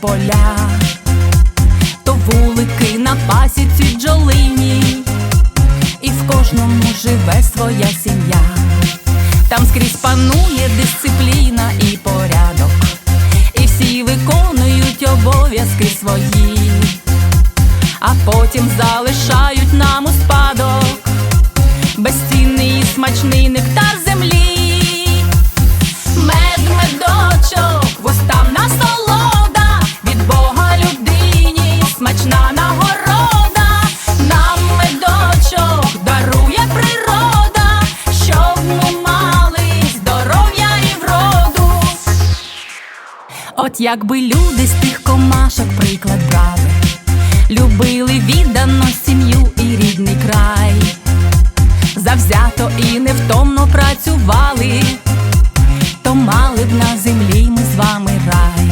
поля, то вулики на пасіці джолині, і в кожному живе своя сім'я. Там скрізь панує дисципліна і порядок, і всі виконують обов'язки свої, а потім залишають нам у спадок. Безцінний і смачний нектар землі, якби люди з тих комашок приклад брали, любили віддано сім'ю і рідний край. Завзято і невтомно працювали, то мали б на землі ми з вами рай.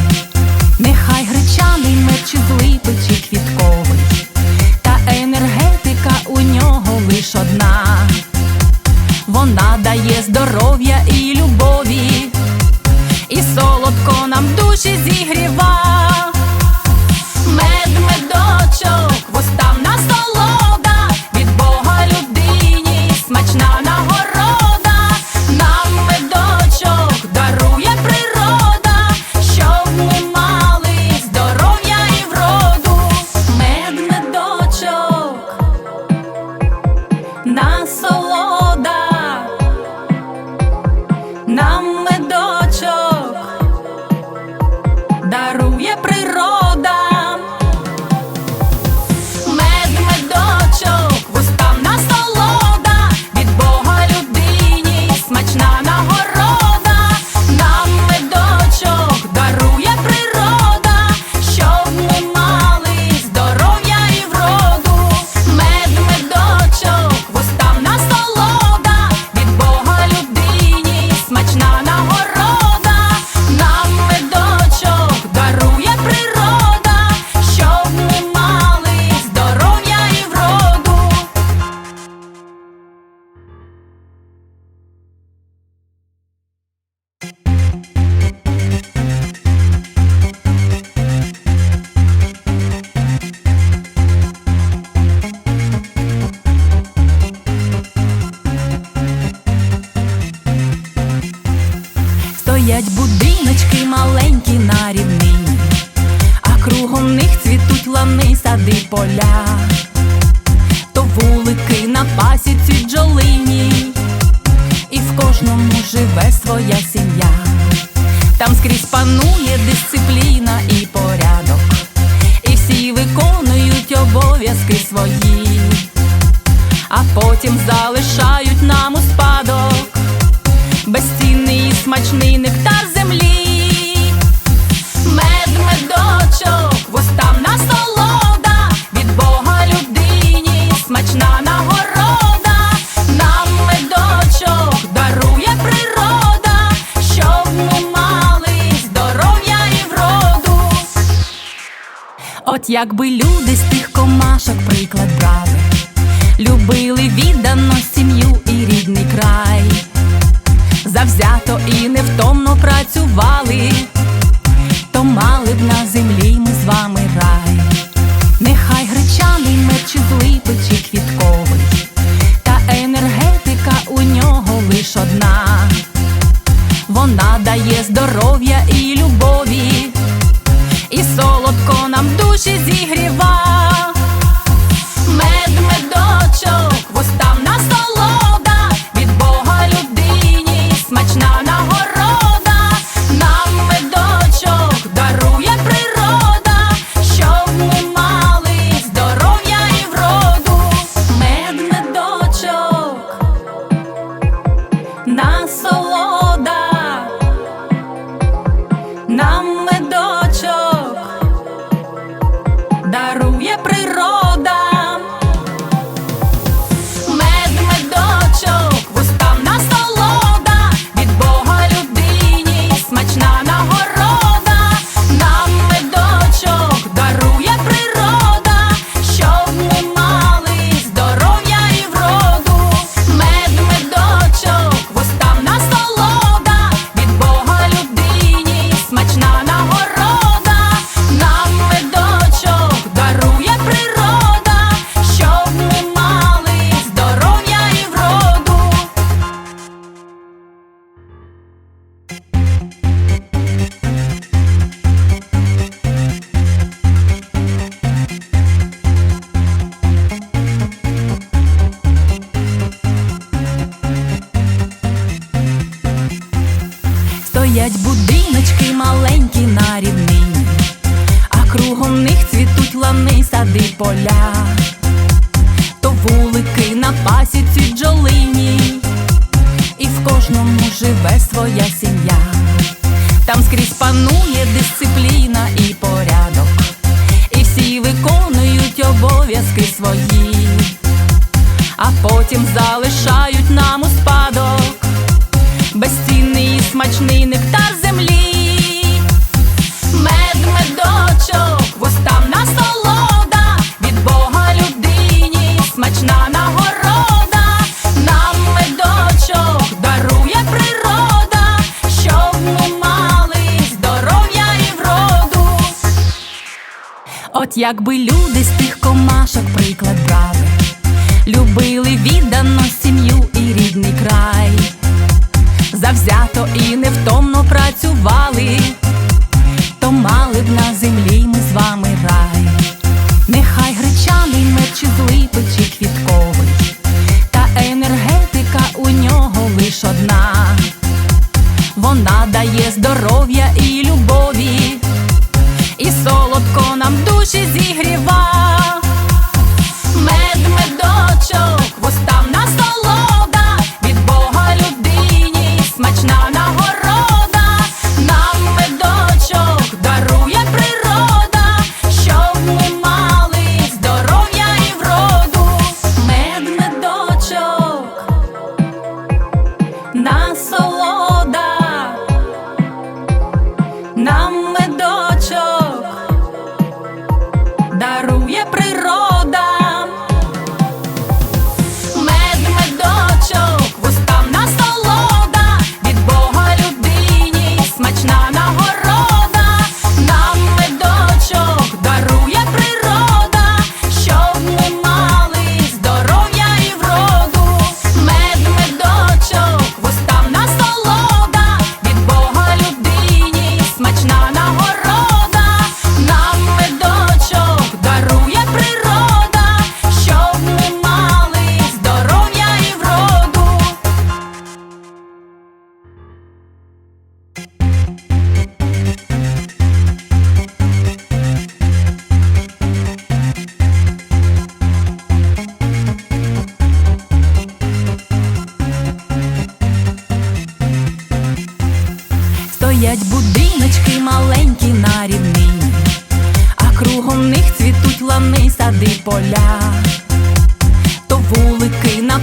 Нехай гречаний мед чи злипи, чи квітковий, та енергетика у нього лиш одна. Вона дає здоров'я і любові, і солодко нам душі зігріва. Дарує природа. Стоять будиночки маленькі на рівнині, а кругом них цвітуть лани, сади поля, то вулики на пасіці джолині, і в кожному живе своя сім'я. Там скрізь панує якби люди з тих комашок приклад брали, любили віддано сім'ю і рідний край. Завзято і невтомно працювали, то мали б на землі Стоять будиночки маленькі на рівнині, а кругом них цвітуть лани, сади поля, то вулики на пасіці джолині, і в кожному живе своя сім'я. Там скрізь панує дисципліна і порядок, і всі виконують обов'язки свої, а потім залишають нам у спадок безцінний і смачний нектар землі. Мед, медочок, вустам насолода, від Бога людині, смачна нагорода, нам медочок дарує природа, щоб ми мали здоров'я і вроду. От якби люди з тих комашок приклад брали, любили віддано сім'ю і рідний край, завзято і невтомно працювали, то мали б на землі ми з вами рай. Нехай гречаний мед чи злипи, чи квітковий,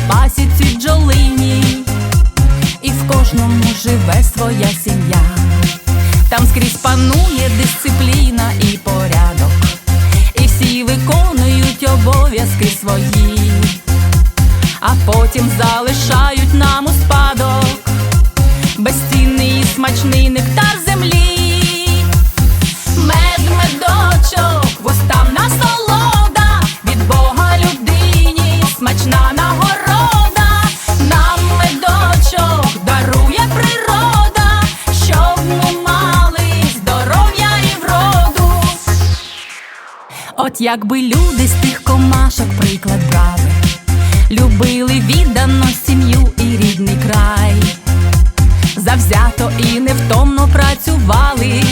пасіці джолині, і в кожному живе своя сім'я. Там скрізь панує дисципліна і порядок, і всі виконують обов'язки свої, а потім залишають нам От якби люди з тих комашок приклад брали, любили віддано сім'ю і рідний край, завзято і невтомно працювали.